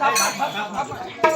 தப்பா, தப்பா, தப்பா.